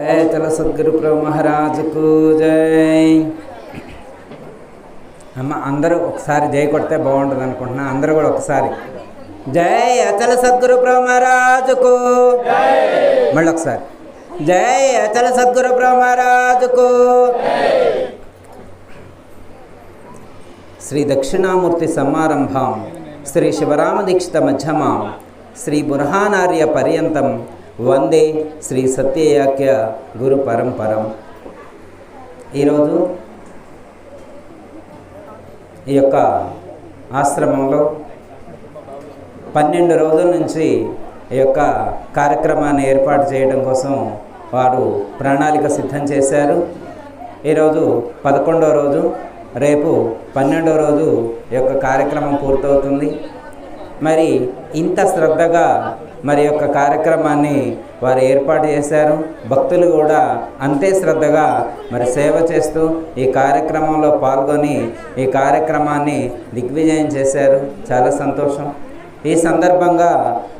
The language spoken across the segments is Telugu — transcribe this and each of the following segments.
चलो सदगुरु సద్గురు महाराज को జై అమ్మ అందరూ ఒకసారి జై కొడితే బాగుంటుంది అనుకుంటున్నా. అందరూ కూడా ఒకసారి. జై అచల సద్గురు ప్రభు మహారాజుకు మళ్ళీ ఒకసారి. జై అచల సద్గురు ప్రభు మహారాజుకు శ్రీ దక్షిణామూర్తి సమారంభం శ్రీ శివరామ దీక్షిత మధ్యమాం శ్రీ బురహానార్య పర్యంతం వందే శ్రీ సత్యయాఖ్య గురు పరంపరం. ఈరోజు ఈ యొక్క ఆశ్రమంలో పన్నెండు రోజుల నుంచి ఈ యొక్క కార్యక్రమాన్ని ఏర్పాటు చేయడం కోసం వారు ప్రణాళిక సిద్ధం చేశారు. ఈరోజు పదకొండవ రోజు రేపు పన్నెండవ రోజు ఈ యొక్క కార్యక్రమం పూర్తవుతుంది. మరి ఇంత శ్రద్ధగా మరి యొక్క కార్యక్రమాన్ని వారు ఏర్పాటు చేశారు. భక్తులు కూడా అంతే శ్రద్ధగా మరి సేవ చేస్తూ ఈ కార్యక్రమంలో పాల్గొని ఈ కార్యక్రమాన్ని దిగ్విజయం చేశారు. చాలా సంతోషం. ఈ సందర్భంగా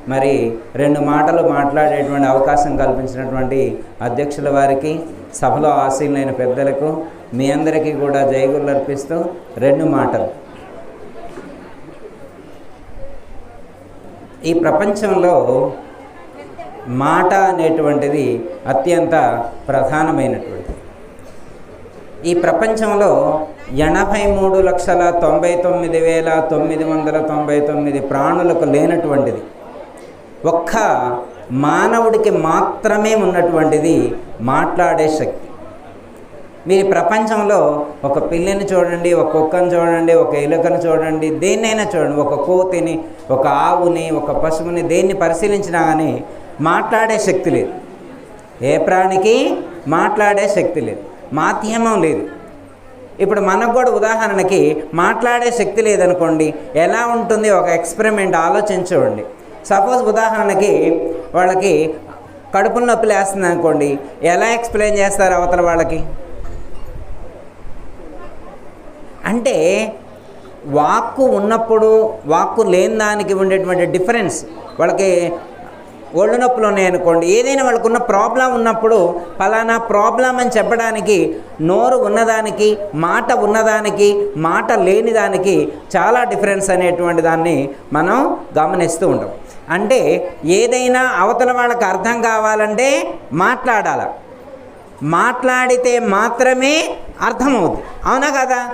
మరి రెండు మాటలు మాట్లాడేటువంటి అవకాశం కల్పించినటువంటి అధ్యక్షుల వారికి సభలో ఆశీలైన పెద్దలకు మీ అందరికీ కూడా జైగులు అర్పిస్తూ రెండు మాటలు. ఈ ప్రపంచంలో మాట అనేటువంటిది అత్యంత ప్రధానమైనటువంటిది. ఈ ప్రపంచంలో ఎనభై మూడు లక్షల తొంభై తొమ్మిది వేల తొమ్మిది వందల తొంభై తొమ్మిది ప్రాణులకు లేనటువంటిది. ఒక్క మానవుడికి మాత్రమే ఉన్నటువంటిది మాట్లాడే శక్తి. మీరు ప్రపంచంలో ఒక పిల్లిని చూడండి ఒక కుక్కను చూడండి ఒక ఎలుకను చూడండి దేన్నైనా చూడండి ఒక కోతిని ఒక ఆవుని ఒక పశువుని దేన్ని పరిశీలించినా కానీ మాట్లాడే శక్తి లేదు. ఏ ప్రాణికి మాట్లాడే శక్తి లేదు. మాధ్యమం లేదు. ఇప్పుడు మనకు కూడా ఉదాహరణకి మాట్లాడే శక్తి లేదనుకోండి ఎలా ఉంటుంది ఒక ఎక్స్పెరిమెంట్ ఆలోచించండి సపోజ్ ఉదాహరణకి వాళ్ళకి కడుపు నొప్పి లేస్తుంది అనుకోండి ఎలా ఎక్స్ప్లెయిన్ చేస్తారు అవతల వాళ్ళకి? అంటే వాక్కు ఉన్నప్పుడు వాక్కు లేని దానికి ఉండేటువంటి డిఫరెన్స్ వాళ్ళకి ఒళ్ళు నొప్పులు ఉన్నాయనుకోండి ఏదైనా వాళ్ళకున్న ప్రాబ్లం ఉన్నప్పుడు ఫలానా ప్రాబ్లం అని చెప్పడానికి నోరు ఉన్నదానికి మాట ఉన్నదానికి మాట లేని దానికి చాలా డిఫరెన్స్ అనేటువంటి దాన్ని మనం గమనిస్తూ ఉంటాం. అంటే ఏదైనా అవతల వాళ్ళకి అర్థం కావాలంటే మాట్లాడాల. మాట్లాడితే మాత్రమే అర్థమవుతుంది అవునా కదా?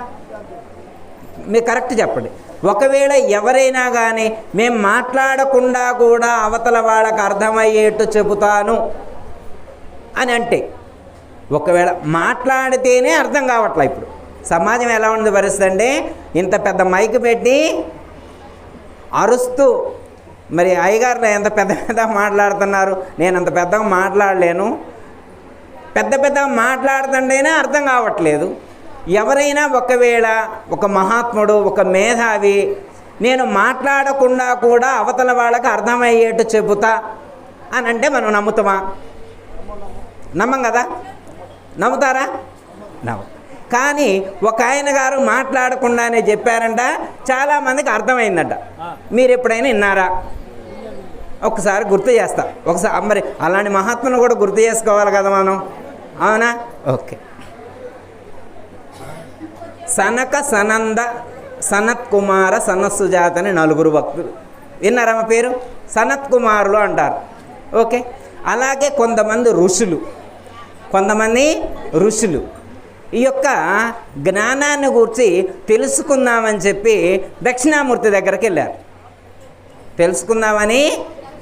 మీరు కరెక్ట్ చెప్పండి. ఒకవేళ ఎవరైనా కానీ మేము మాట్లాడకుండా కూడా అవతల వాళ్ళకి అర్థమయ్యేట్టు చెబుతాను అని అంటే ఒకవేళ మాట్లాడితేనే అర్థం కావట్లే ఇప్పుడు. సమాజం ఎలా ఉంది పరిస్థితి అంటే ఇంత పెద్ద మైక్ పెట్టి అరుస్తూ మరి అయ్యగారులు ఎంత పెద్ద పెద్ద మాట్లాడుతున్నారు నేను అంత పెద్దగా మాట్లాడలేను. పెద్ద పెద్దగా మాట్లాడుతుంటేనే అర్థం కావట్లేదు. ఎవరైనా ఒకవేళ ఒక మహాత్ముడు ఒక మేధావి నేను మాట్లాడకుండా కూడా అవతల వాళ్ళకి అర్థమయ్యేట్టు చెబుతా అని అంటే మనం నమ్ముతామా? నమ్మం కదా? నమ్ముతారా? నమ్ము. కానీ ఒక ఆయన గారు మాట్లాడకుండానే చెప్పారంట చాలామందికి అర్థమైందంట. మీరు ఎప్పుడైనా విన్నారా? ఒకసారి గుర్తు చేస్తా. ఒకసారి మరి అలాంటి మహాత్మును కూడా గుర్తు చేసుకోవాలి కదా మనం? అవునా? ఓకే. సనక సనంద సనత్ కుమార సనస్సుజాత అని నలుగురు భక్తులు. విన్నారమ్మ పేరు? సనత్ కుమారులు అంటారు. ఓకే. అలాగే కొంతమంది ఋషులు. కొంతమంది ఋషులు. ఈ యొక్క జ్ఞానాన్ని గురించి తెలుసుకుందామని చెప్పి దక్షిణామూర్తి దగ్గరికి వెళ్ళారు. తెలుసుకుందామని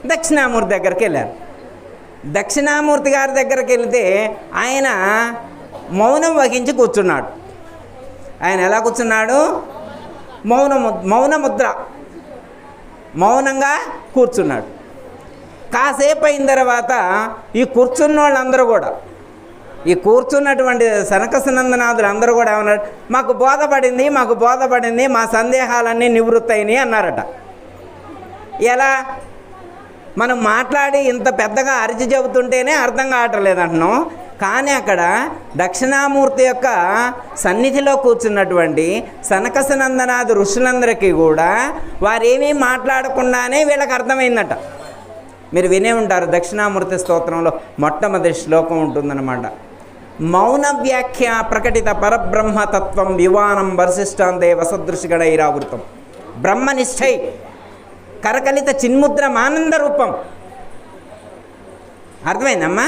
దక్షిణామూర్తి దగ్గరికి వెళ్ళారు. దక్షిణామూర్తి గారి దగ్గరికి వెళితే ఆయన మౌనం వహించి కూర్చున్నాడు. ఆయన ఎలా కూర్చున్నాడు? మౌన మౌన ముద్ర. మౌనంగా కూర్చున్నాడు. కాసేపు అయిన తర్వాత ఈ కూర్చున్న వాళ్ళందరూ కూడా ఈ కూర్చున్నటువంటి సనకసనందనాథులు అందరూ కూడా ఏమన్నారు? మాకు బోధపడింది మాకు బోధపడింది మా సందేహాలన్నీ నివృత్తి అన్నారట. ఎలా? మనం మాట్లాడి ఇంత పెద్దగా అరిచి చెబుతుంటేనే అర్థం కావట్లేదు లేదంటున్నాం కానీ అక్కడ దక్షిణామూర్తి యొక్క సన్నిధిలో కూర్చున్నటువంటి సనకసనందనాథ్ ఋషులందరికీ కూడా వారేమీ మాట్లాడకుండానే వీళ్ళకి అర్థమైందట. మీరు వినే ఉంటారు దక్షిణామూర్తి స్తోత్రంలో మొట్టమొదటి శ్లోకం ఉంటుందన్నమాట. మౌన వ్యాఖ్య ప్రకటిత పరబ్రహ్మతత్వం వివానం వరిశిష్టాంతే వసదృశిగడైరావృతం బ్రహ్మనిష్టై కరకలిత చిన్ముద్ర ఆనంద రూపం. అర్థమైందమ్మా?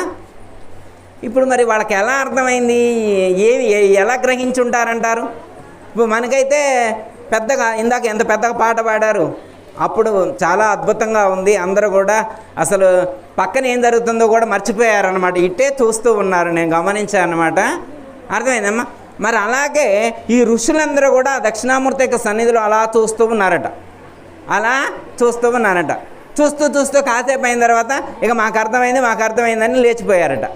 ఇప్పుడు మరి వాళ్ళకి ఎలా అర్థమైంది? ఏమి ఎలా గ్రహించి ఉంటారంటారు ఇప్పుడు మనకైతే పెద్దగా ఇందాక ఎంత పెద్దగా పాట పాడారు అప్పుడు చాలా అద్భుతంగా ఉంది. అందరూ కూడా అసలు పక్కన ఏం జరుగుతుందో కూడా మర్చిపోయారనమాట ఇట్టే చూస్తూ ఉన్నారు నేను గమనించాను అనమాట అర్థమైందమ్మా? మరి అలాగే ఈ ఋషులందరూ కూడా దక్షిణామూర్తి యొక్క సన్నిధిలో అలా చూస్తూ ఉన్నారట. అలా చూస్తూ ఉన్నారట. చూస్తూ చూస్తూ కాసేపు అయిన తర్వాత ఇక మాకు అర్థమైంది మాకు అర్థమైందని లేచిపోయారట.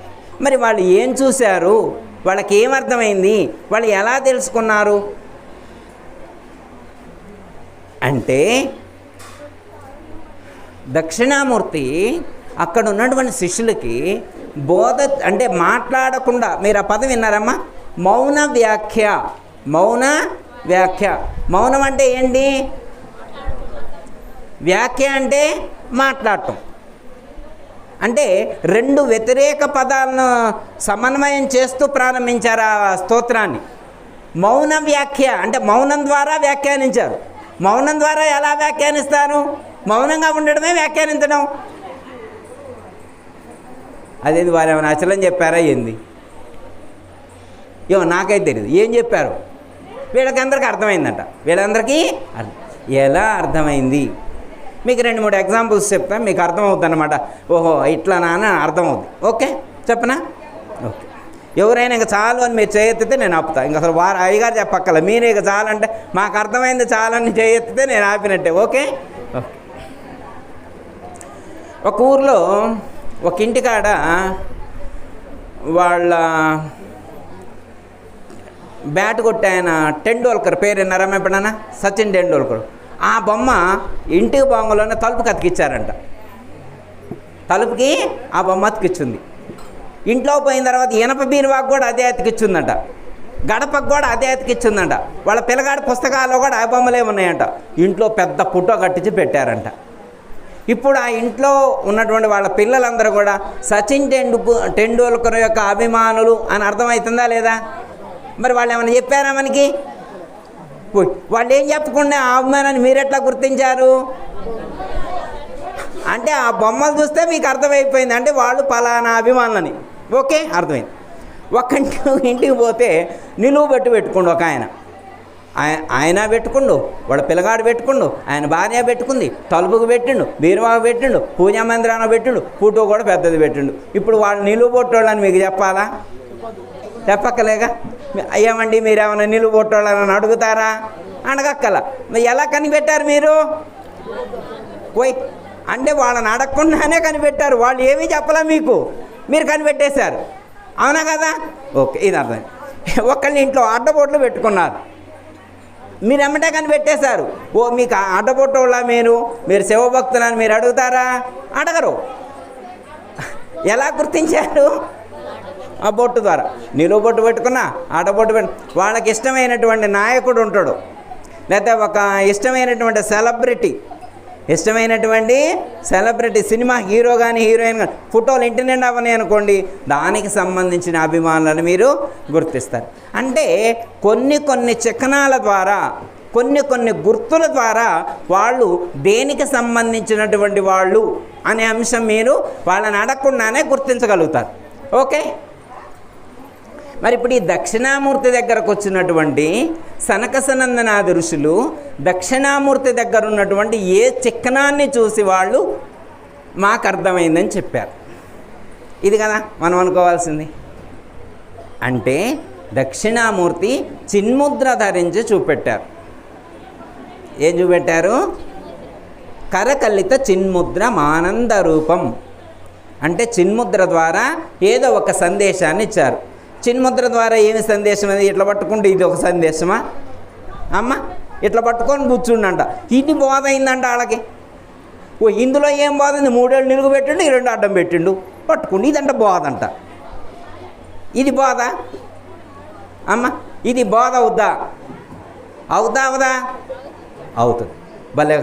మరి వాళ్ళు ఏం చూశారు? వాళ్ళకి ఏమర్థమైంది అర్థమైంది? వాళ్ళు ఎలా తెలుసుకున్నారు? అంటే దక్షిణామూర్తి అక్కడ ఉన్నటువంటి శిష్యులకి బోధ అంటే మాట్లాడకుండా మీరు ఆ పదం విన్నారమ్మా? మౌన వ్యాఖ్య. మౌన వ్యాఖ్య. మౌనం అంటే ఏంటి? వ్యాఖ్య అంటే మాట్లాడటం. అంటే రెండు వ్యతిరేక పదాలను సమన్వయం చేస్తూ ప్రారంభించారు ఆ స్తోత్రాన్ని. మౌన వ్యాఖ్య అంటే మౌనం ద్వారా వ్యాఖ్యానించారు. మౌనం ద్వారా ఎలా వ్యాఖ్యానిస్తారు? మౌనంగా ఉండడమే వ్యాఖ్యానించడం. అదేది వారు ఏమైనా అచలం చెప్పారా ఏంది? ఏమో నాకైతే తెలియదు ఏం చెప్పారు? వీళ్ళకందరికీ అర్థమైందంట. వీళ్ళందరికీ ఎలా అర్థమైంది? మీకు రెండు మూడు ఎగ్జాంపుల్స్ చెప్తాను మీకు అర్థమవుతుంది అనమాట ఓహో ఇట్లా నాన్న అర్థమవుద్ది. ఓకే? చెప్పనా? ఓకే. ఎవరైనా ఇంకా చాలు అని మీరు చేయెత్తితే నేను ఆపుతా. ఇంకా అసలు వారు అయ్యగారు చెప్పక్కల మీరే ఇక చాలంటే మాకు అర్థమైంది చాలని చేయెత్తితే నేను ఆపినట్టే. ఓకే? ఒక ఊర్లో ఒక ఇంటికాడ వాళ్ళ బ్యాట్ కొట్టే ఆయన టెండూల్కర్ పేరు విన్నారా ఎప్పుడన్నా? సచిన్ టెండూల్కర్. ఆ బొమ్మ ఇంటి బొమ్మలోనే తలుపుకి అతికిచ్చారంట తలుపుకి ఆ బొమ్మ అతికిచ్చింది. ఇంట్లో పోయిన తర్వాత ఇనప బీరువాకు కూడా అదే అతికిచ్చిందంట. గడపకు కూడా అదే అతికిచ్చిందంట. వాళ్ళ పిల్లగాడి పుస్తకాల్లో కూడా ఆ బొమ్మలే ఉన్నాయంట. ఇంట్లో పెద్ద ఫోటో కట్టించి పెట్టారంట. ఇప్పుడు ఆ ఇంట్లో ఉన్నటువంటి వాళ్ళ పిల్లలందరూ కూడా సచిన్ టెండు టెండూల్కర్ యొక్క అభిమానులు అని అర్థమవుతుందా లేదా? మరి వాళ్ళు ఏమైనా చెప్పారా మనకి? వాళ్ళు ఏం చెప్పకుండా ఆ అభిమానాన్ని మీరెట్లా గుర్తించారు? అంటే ఆ బొమ్మలు చూస్తే మీకు అర్థమైపోయింది. అంటే వాళ్ళు పలానా అభిమానులని. ఓకే? అర్థమైంది. ఒక్క ఇంటికి పోతే నిలువు పెట్టి పెట్టుకోండు ఒక ఆయన. ఆయ- ఆయన పెట్టుకుండు వాడు పిల్లగాడు పెట్టుకుండు ఆయన భార్య పెట్టుకుంది తలుపుకు పెట్టిండు బీరువాకు పెట్టిండు పూజా మందిరాన పెట్టిండు ఫోటో కూడా పెద్దది పెట్టిండు. ఇప్పుడు వాళ్ళు నిలువు పొట్టోళ్ళని మీకు చెప్పాలా? చెప్పక్కలేగా. అయ్యామండి మీరు ఏమైనా నిలువు పొట్టోళ్ళని అడుగుతారా? అడగక్కల. మరి ఎలా కనిపెట్టారు మీరు? పోయి అంటే వాళ్ళని అడగకుండానే కనిపెట్టారు. వాళ్ళు ఏమీ చెప్పలే మీకు. మీరు కనిపెట్టేశారు. అవునా కదా? ఓకే ఇది అర్థం ఒకళ్ళ ఇంట్లో అడ్డబొట్లు పెట్టుకున్నారు. మీరు ఎమ్మటే కనిపెట్టేశారు. ఓ మీకు అడ్డబొట్టోళ్ళ మీరు? మీరు శివభక్తులని మీరు అడుగుతారా? అడగరు. ఎలా గుర్తించారు? ఆ బొట్టు ద్వారా. నిలువు బొట్టు పెట్టుకున్నా ఆడబొట్టు పెట్టు. వాళ్ళకి ఇష్టమైనటువంటి నాయకుడు ఉంటాడు. లేకపోతే ఒక ఇష్టమైనటువంటి సెలబ్రిటీ ఇష్టమైనటువంటి సెలబ్రిటీ సినిమా హీరో కానీ హీరోయిన్ కానీ ఫోటోలు ఇంటి నిండా అవని అనుకోండి దానికి సంబంధించిన అభిమానులను మీరు గుర్తిస్తారు. అంటే కొన్ని కొన్ని చిహ్నాల ద్వారా కొన్ని కొన్ని గుర్తుల ద్వారా వాళ్ళు దేనికి సంబంధించినటువంటి వాళ్ళు అనే అంశం మీరు వాళ్ళని అడగకుండానే గుర్తించగలుగుతారు. ఓకే? మరి ఇప్పుడు ఈ దక్షిణామూర్తి దగ్గరకు వచ్చినటువంటి సనకసనందనాది ఋషులు దక్షిణామూర్తి దగ్గర ఉన్నటువంటి ఏ చిక్కనాన్ని చూసి వాళ్ళు మాకు అర్థమైందని చెప్పారు. ఇది కదా మనం అనుకోవాల్సింది. అంటే దక్షిణామూర్తి చిన్ముద్ర ధరించి చూపెట్టారు. ఏం చూపెట్టారు? కరకల్లిత చిన్ముద్ర మానంద రూపం. అంటే చిన్ముద్ర ద్వారా ఏదో ఒక సందేశాన్ని ఇచ్చారు. చిన్ముద్ర ద్వారా ఏమి సందేశం అది ఇట్లా పట్టుకుంటే ఇది ఒక సందేశమా? అమ్మ ఇట్లా పట్టుకొని కూర్చుండంట. ఇది బోధ అయిందంట వాళ్ళకి ఓ ఇందులో ఏం బోధ ఉంది మూడేళ్ళు నిలుగు పెట్టిండు ఈ రెండు అడ్డం పెట్టిండు. పట్టుకుండు ఇదంట బోధ అంట ఇది బోధ? అమ్మ ఇది బోధ అవుద్దా? అవుతా అవుదా? అవుతుంది. భలే.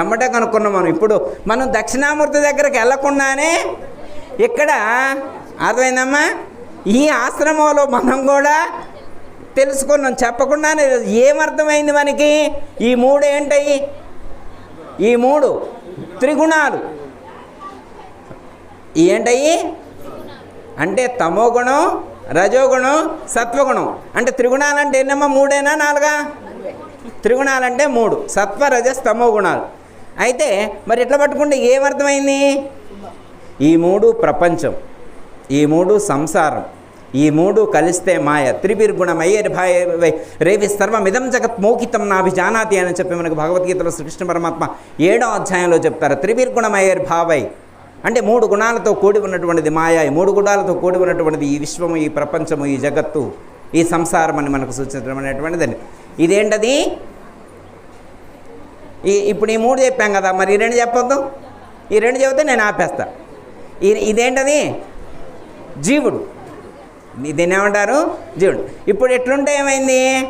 ఎమ్మటే కనుక్కున్నాం మనం. ఇప్పుడు మనం దక్షిణామూర్తి దగ్గరికి వెళ్ళకుండానే ఇక్కడ అర్థమైందమ్మా? ఈ ఆశ్రమంలో మనం కూడా తెలుసుకున్నాం. చెప్పకుండానే ఏమర్థమైంది మనకి? ఈ మూడు ఏంటయి? ఈ మూడు త్రిగుణాలు. ఏంటయి? అంటే తమోగుణం రజోగుణం సత్వగుణం. అంటే త్రిగుణాలు అంటే ఎన్నమ్మా? మూడేనా? నాలుగా? త్రిగుణాలంటే మూడు. సత్వ రజస్ తమో గుణాలు అయితే మరి ఎట్లా పట్టుకుంటే ఏమర్థమైంది? ఈ మూడు ప్రపంచం. ఈ మూడు సంసారం ఈ మూడు కలిస్తే మాయ. త్రిభిర్గుణమయ్యేరి భాయ రేవి సర్వమిదం జగత్ మోకితం నాభిజానాతి అని చెప్పి మనకు భగవద్గీతలో శ్రీకృష్ణ పరమాత్మ ఏడో అధ్యాయంలో చెప్తారు. త్రిభిర్గుణమయ్యేరి భావై. అంటే మూడు గుణాలతో కూడి ఉన్నటువంటిది మాయ ఈ మూడు గుణాలతో కూడి ఉన్నటువంటిది ఈ విశ్వము ఈ ప్రపంచము ఈ జగత్తు ఈ సంసారం అని మనకు సూచించడం ఇదేంటది? ఈ ఇప్పుడు ఈ మూడు చెప్పాం కదా మరి ఈ రెండు చెప్పొద్దు? ఈ రెండు చెబితే నేను ఆపేస్తా. ఇదేంటది? జీవుడు. దీన్ని ఏమంటారు? జీవుడు. ఇప్పుడు ఎట్లుంటే ఏమైంది?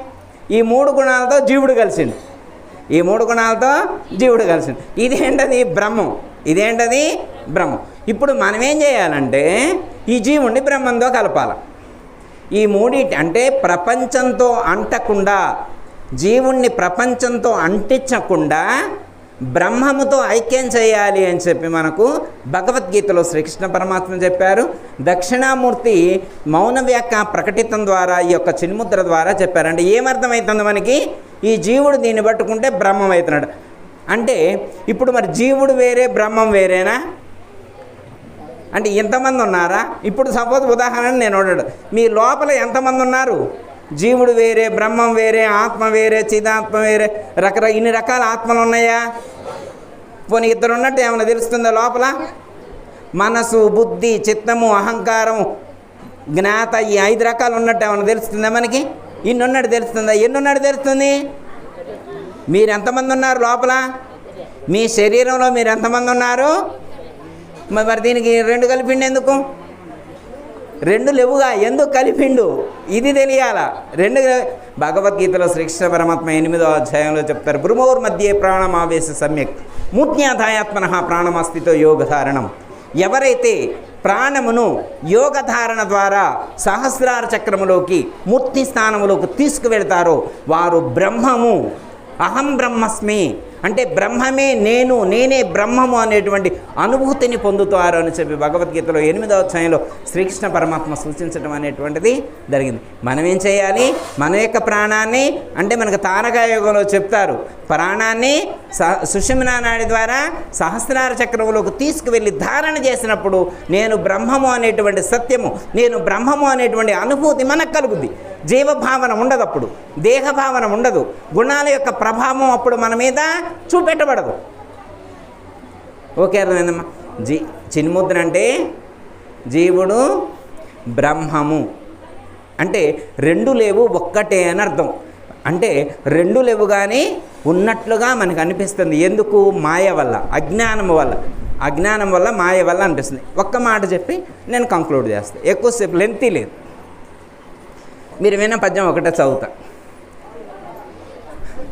ఈ మూడు గుణాలతో జీవుడు కలిసిండు. ఈ మూడు గుణాలతో జీవుడు కలిసిండు. ఇదేంటది? బ్రహ్మం. ఇదేంటది? బ్రహ్మం. ఇప్పుడు మనం ఏం చేయాలంటే ఈ జీవుణ్ణి బ్రహ్మంతో కలపాలి. ఈ మూడిటి అంటే ప్రపంచంతో అంటకుండా జీవుణ్ణి ప్రపంచంతో అంటించకుండా బ్రహ్మముతో ఐక్యం చేయాలి అని చెప్పి మనకు భగవద్గీతలో శ్రీకృష్ణ పరమాత్మ చెప్పారు. దక్షిణామూర్తి మౌన వ్యాఖ్య ప్రకటితం ద్వారా ఈ యొక్క చిన్ముద్ర ద్వారా చెప్పారంటే ఏమర్థమవుతుంది మనకి? ఈ జీవుడు దీన్ని పట్టుకుంటే బ్రహ్మం అవుతున్నాడు. అంటే ఇప్పుడు మరి జీవుడు వేరే బ్రహ్మం వేరేనా? అంటే ఎంతమంది ఉన్నారా? ఇప్పుడు సపోజ్ ఉదాహరణ నేను అడగడు మీ లోపల ఎంతమంది ఉన్నారు? జీవుడు వేరే బ్రహ్మం వేరే ఆత్మ వేరే చిదాత్మ వేరే రకరకాల ఇన్ని రకాల ఆత్మలు ఉన్నాయా? పోనీ ఇద్దరు ఉన్నట్టు ఏమైనా తెలుస్తుందా లోపల? మనసు బుద్ధి చిత్తము అహంకారం జ్ఞాత ఈ ఐదు రకాలు ఉన్నట్టు ఏమైనా తెలుస్తుందా మనకి? ఇన్ని ఉన్నట్టు తెలుస్తుందా? ఎన్ని ఉన్నట్టు తెలుస్తుంది? మీరు ఎంతమంది ఉన్నారు లోపల? మీ శరీరంలో మీరు ఎంతమంది ఉన్నారు? మరి మరి దీనికి రెండు కలిపిండి ఎందుకు రెండు లేవుగా ఎందుకు కలిపిండు? ఇది తెలియాల? రెండు భగవద్గీతలో శ్రీకృష్ణ పరమాత్మ ఎనిమిదో అధ్యాయంలో చెప్తారు భ్రుమోర్ మధ్య ప్రాణమావేశ సమ్యక్ మూర్ధ్యాధాయాత్మన ప్రాణమస్థితో యోగధారణం. ఎవరైతే ప్రాణమును యోగధారణ ద్వారా సహస్రార చక్రములోకి మూర్తి స్థానములోకి తీసుకువెళ్తారో వారు బ్రహ్మము అహం బ్రహ్మస్మి అంటే బ్రహ్మమే నేను నేనే బ్రహ్మము అనేటువంటి అనుభూతిని పొందుతారు అని చెప్పి భగవద్గీతలో ఎనిమిదవ అధ్యాయంలో శ్రీకృష్ణ పరమాత్మ సూచించడం అనేటువంటిది జరిగింది. మనం ఏం చేయాలి? మన యొక్క ప్రాణాన్ని అంటే మనకు తారకాయోగంలో చెప్తారు ప్రాణాన్ని స సుషుమ్నా నాడి ద్వారా సహస్రార చక్రములోకి తీసుకువెళ్ళి ధారణ చేసినప్పుడు నేను బ్రహ్మము అనేటువంటి సత్యము నేను బ్రహ్మము అనేటువంటి అనుభూతి మనకు కలుగుద్ది. జీవభావన ఉండదు అప్పుడు దేహభావన ఉండదు. గుణాల యొక్క ప్రభావం అప్పుడు మన మీద చూపెట్టబడదు. ఓకే అర్థమైందమ్మా? జీ చిన్ముద్ర అంటే జీవుడు బ్రహ్మము. అంటే రెండు లేవు ఒక్కటే అని అర్థం. అంటే రెండు లేవు కానీ ఉన్నట్లుగా మనకు అనిపిస్తుంది. ఎందుకు? మాయ వల్ల అజ్ఞానం వల్ల. అజ్ఞానం వల్ల మాయ వల్ల అనిపిస్తుంది. ఒక్క మాట చెప్పి నేను కంక్లూడ్ చేస్తాను ఎక్కువసేపు లెంతీ లేదు. మీరు విన్న పద్యం ఒకటే చదువుతా.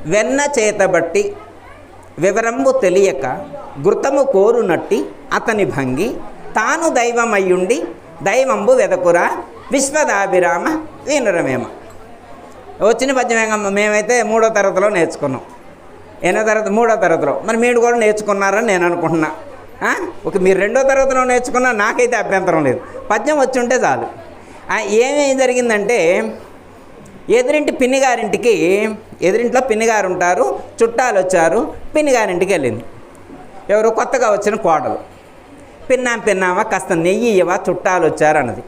వెన్న చేతబట్టి వివరంబు తెలియక గుర్తము కోరునట్టి అతని భంగి తాను దైవమయ్యుండి దైవంబు వెదకురా విశ్వదాభిరామ వీనరమేమ. వచ్చిన పద్యం మేమైతే మూడో తరగతిలో నేర్చుకున్నాం. ఎన్నో తరగతి మూడో తరగతిలో. మరి మీరు కూడా నేర్చుకున్నారని నేను అనుకుంటున్నా. ఒక మీరు రెండో తరగతిలో నేర్చుకున్నా నాకైతే అభ్యంతరం లేదు. పద్యం వచ్చి ఉంటే చాలు ఏమేమి జరిగిందంటే ఎదురింటి పిన్నిగారింటికి ఎదురింట్లో పిన్నిగారు ఉంటారు చుట్టాలు వచ్చారు పిన్నిగారింటికి వెళ్ళింది ఎవరు కొత్తగా వచ్చిన కోడలు. పిన్నాం పిన్నామా కాస్త నెయ్యి ఇవ్వవా చుట్టాలు వచ్చారు అన్నది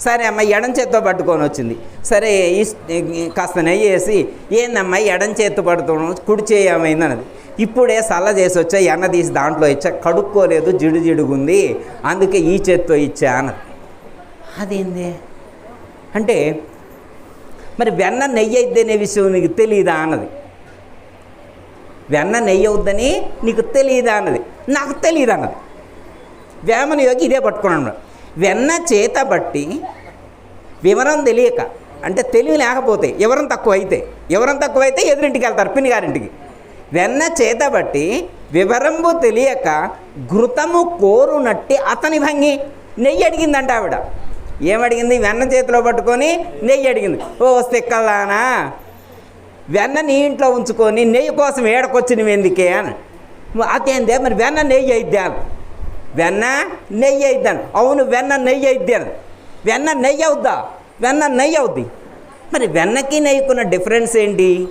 సరే అమ్మ ఎడం చేత్తో పట్టుకొని వచ్చింది సరే ఈ కాస్త నెయ్యి వేసి ఏందమ్మా ఎడం చేత్తో పడుతున్నావు కుడి చేయి ఏమైంది అన్నది ఇప్పుడే సల్ల చేసి వచ్చా ఎన్న తీసి దాంట్లో ఇచ్చా కడుక్కోలేదు జిడు జిడుగుంది అందుకే ఈ చేత్తో ఇచ్చా అన్నది. అదేంది? అంటే మరి వెన్న నెయ్యి అయిద్దనే విషయం నీకు తెలియదా అన్నది. వెన్న నెయ్యి అవుద్దని నీకు తెలియదా అన్నది. నాకు తెలియదు అన్నది. వేమన యోగి ఇదే పట్టుకున్నాడు వెన్న చేత బట్టి వివరం తెలియక అంటే తెలివి లేకపోతే ఎవరం తక్కువ అయితే ఎవరం తక్కువ అయితే ఎదురింటికి వెళ్తారు పిన్ని గారింటికి వెన్న చేతబట్టి వివరంబు తెలియక ఘృతము కోరునట్టి అతని భంగి నెయ్యి అడిగిందంట ఆవిడ. ఏమడిగింది? వెన్న చేతిలో పట్టుకొని నెయ్యి అడిగింది. ఓ స్తిక్కల్లానా వెన్న నీ ఇంట్లో ఉంచుకొని నెయ్యి కోసం ఏడకొచ్చినవి ఎందుకే అని. అదేందే మరి వెన్న నెయ్యి అయిద్దాను వెన్న నెయ్యి అయిద్దాను అవును వెన్న నెయ్యి అయిద్దాను వెన్న నెయ్యి అవుద్దా? వెన్న నెయ్యి అవుద్ది. మరి వెన్నకి నెయ్యికున్న డిఫరెన్స్ ఏంటి?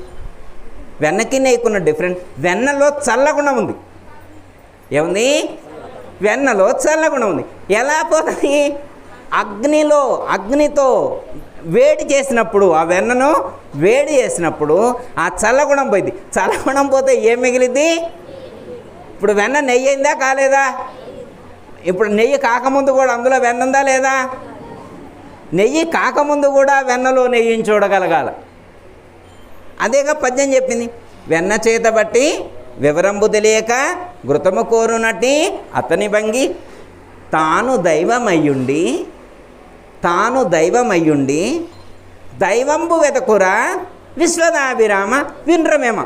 వెన్నకి నెయ్యికున్న డిఫరెన్స్ వెన్నలో చల్లగుణం ఉంది. ఏముంది? వెన్నలో చల్లగుణం ఉంది. ఎలా పోతుంది? అగ్నిలో అగ్నితో వేడి చేసినప్పుడు ఆ వెన్నను వేడి చేసినప్పుడు ఆ చల్లగుణం పోయింది. చల్లగుణం పోతే ఏం మిగిలింది? ఇప్పుడు వెన్న నెయ్యి అయిందా కాలేదా? ఇప్పుడు నెయ్యి కాకముందు కూడా అందులో వెన్న ఉందా లేదా? నెయ్యి కాకముందు కూడా వెన్నలో నెయ్యిని చూడగలగాల. అదేగా పద్యం చెప్పింది. వెన్న చేత బట్టి వివరంబు తెలియక ఘృతము కోరునటి అతని భంగి తాను దైవమయ్యుండి తాను దైవమయ్యుండి దైవంబు వెతకురా విశ్వదాభిరామ వినరమేమ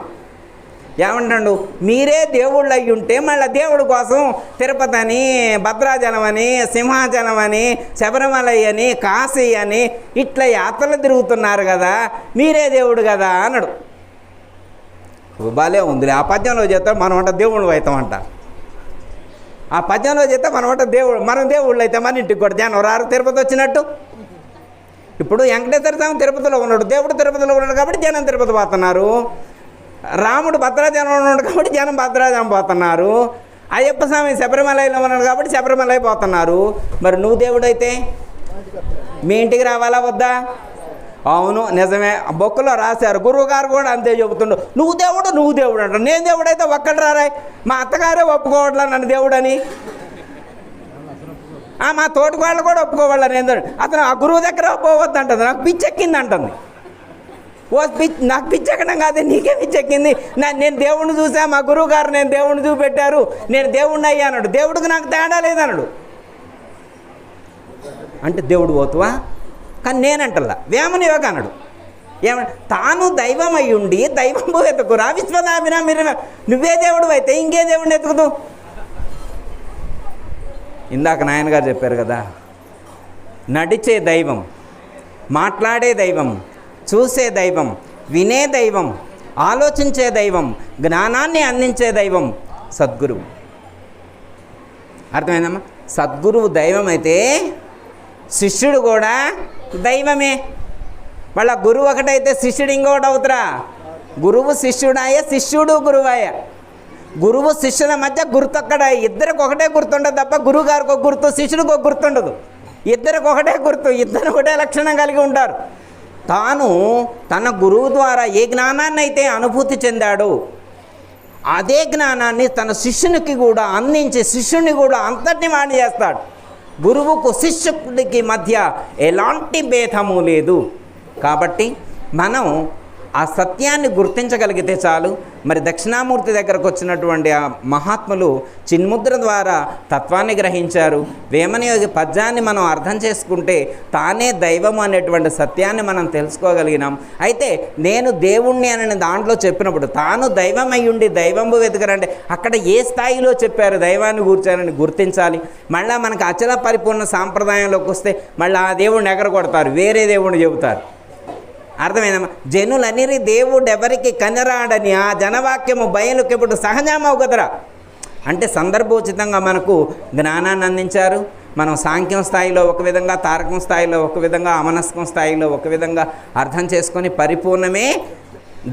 ఏమంటాడు? మీరే దేవుళ్ళు అయ్యి ఉంటే మళ్ళీ దేవుడి కోసం తిరుపతి అని భద్రాచలం అని సింహాచలం అని శబరిమలై అని కాశీ అని ఇట్లా యాత్రలు తిరుగుతున్నారు కదా మీరే దేవుడు కదా అన్నాడు. బాలే ఉంది ఆ పద్యంలో చేస్తే మనం అంట దేవుడు అవుతామంట ఆ పద్యంలో చేస్తే మనం దేవుడు మనం దేవుళ్ళు అయితే మన ఇంటికి కూడా జనం రారు. తిరుపతి వచ్చినట్టు. ఇప్పుడు వెంకటేశ్వర స్వామి తిరుపతిలో ఉన్నాడు దేవుడు తిరుపతిలో ఉన్నాడు కాబట్టి జనం తిరుపతి పోతున్నారు. రాముడు భద్రాజనం ఉన్నాడు కాబట్టి జనం భద్రాచలం పోతున్నారు. అయ్యప్ప స్వామి శబరిమలలో ఉన్నాడు కాబట్టి శబరిమలై పోతున్నారు. మరి నువ్వు దేవుడైతే మీ ఇంటికి రావాలా వద్దా? అవును నిజమే. ఆ బొక్కలో రాశారు. గురువుగారు కూడా అంతే చెబుతుండు. నువ్వు దేవుడు నువ్వు దేవుడు అంట నేను దేవుడు అయితే ఒక్కడు రారాయ్ మా అత్తగారే ఒప్పుకోవట్లా నన్ను దేవుడని. మా తోటి వాళ్ళు కూడా ఒప్పుకోవాల నేను అతను ఆ గురువు దగ్గర పోవద్దు అంటుంది నాకు పిచ్చెక్కింది అంటుంది ఓ పిచ్ నాకు పిచ్చెక్కడం కాదు నీకే పిచ్చెక్కింది. నా నేను దేవుణ్ణి చూసా మా గురువు గారు నేను దేవుణ్ణి చూపెట్టారు. నేను దేవుణ్ణి అయ్యా అన్నాడు. దేవుడికి నాకు తేడా లేదన్నాడు. అంటే దేవుడు పోతువా? కానీ నేనంటల్లా వేమని యోగ అనడు. ఏమ తాను దైవం అయ్యుండి ఉండి దైవం ఎత్తుకురా విశ్వదాభినా మీరు నువ్వే దేవుడు అయితే ఇంకే దేవుడిని ఎత్తుకుదు ఇందాక నాయనగారు చెప్పారు కదా నడిచే దైవం మాట్లాడే దైవం చూసే దైవం వినే దైవం ఆలోచించే దైవం జ్ఞానాన్ని అందించే దైవం సద్గురువు. అర్థమైందమ్మా? సద్గురువు దైవం అయితే శిష్యుడు కూడా దైవమే. వాళ్ళ గురువు ఒకటైతే శిష్యుడు ఇంకొకటి అవుతురా. గురువు శిష్యుడాయే శిష్యుడు గురువాయ. గురువు శిష్యుల మధ్య గుర్తొక్కడ. ఇద్దరికి ఒకటే గుర్తుండదు తప్ప గురువు గారికి ఒక గుర్తు శిష్యుడికి ఒక గుర్తుండదు ఇద్దరికి ఒకటే గుర్తు ఇద్దరు ఒకటే లక్షణం కలిగి ఉంటారు. తాను తన గురువు ద్వారా ఏ జ్ఞానాన్ని అయితే అనుభూతి చెందాడో అదే జ్ఞానాన్ని తన శిష్యునికి కూడా అందించి శిష్యుని కూడా అంతటిని వాణి చేస్తాడు గురువుకు శిష్యుడికి మధ్య ఎలాంటి భేదము లేదు. కాబట్టి మనం ఆ సత్యాన్ని గుర్తించగలిగితే చాలు. మరి దక్షిణామూర్తి దగ్గరకు వచ్చినటువంటి ఆ మహాత్ములు చిన్ముద్ర ద్వారా తత్వాన్ని గ్రహించారు. వేమని పద్యాన్ని మనం అర్థం చేసుకుంటే తానే దైవం అనేటువంటి సత్యాన్ని మనం తెలుసుకోగలిగినాం. అయితే నేను దేవుణ్ణి అని దాంట్లో చెప్పినప్పుడు తాను దైవం అయ్యుండి దైవంబు వెతకరంటే అక్కడ ఏ స్థాయిలో చెప్పారు దైవాన్ని కూర్చారని గుర్తించాలి. మళ్ళీ మనకు అచల పరిపూర్ణ సాంప్రదాయంలోకి వస్తే మళ్ళీ ఆ దేవుణ్ణి ఎగరగొడతారు. వేరే దేవుణ్ణి చెబుతారు. అర్థమైందమ్మా? జనులనిరి దేవుడు ఎవరికి కనరాడని ఆ జనవాక్యము బయలుకెప్పుడు సహజమవు కదరా? అంటే సందర్భోచితంగా మనకు జ్ఞానాన్ని అందించారు. మనం సాంఖ్యం స్థాయిలో ఒక విధంగా తారకం స్థాయిలో ఒక విధంగా అమనస్కం స్థాయిలో ఒక విధంగా అర్థం చేసుకొని పరిపూర్ణమే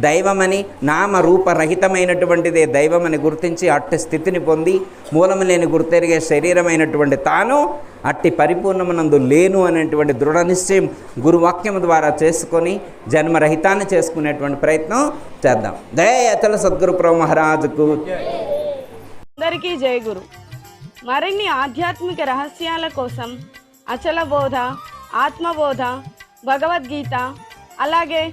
దైవమని నామ రూపరహితమైనటువంటిదే దైవమని గుర్తించి అట్టి స్థితిని పొంది మూలము లేని గుర్తెరిగే శరీరమైనటువంటి తాను అట్టి పరిపూర్ణమునందు లేను అనేటువంటి దృఢ నిశ్చయం గురువాక్యం ద్వారా చేసుకొని జన్మరహితాన్ని చేసుకునేటువంటి ప్రయత్నం చేద్దాం. దయ అతల సద్గురు ప్రభు మహారాజుకు. అందరికీ జయ గురు. మరిన్ని ఆధ్యాత్మిక రహస్యాల కోసం అచల బోధ ఆత్మబోధ భగవద్గీత అలాగే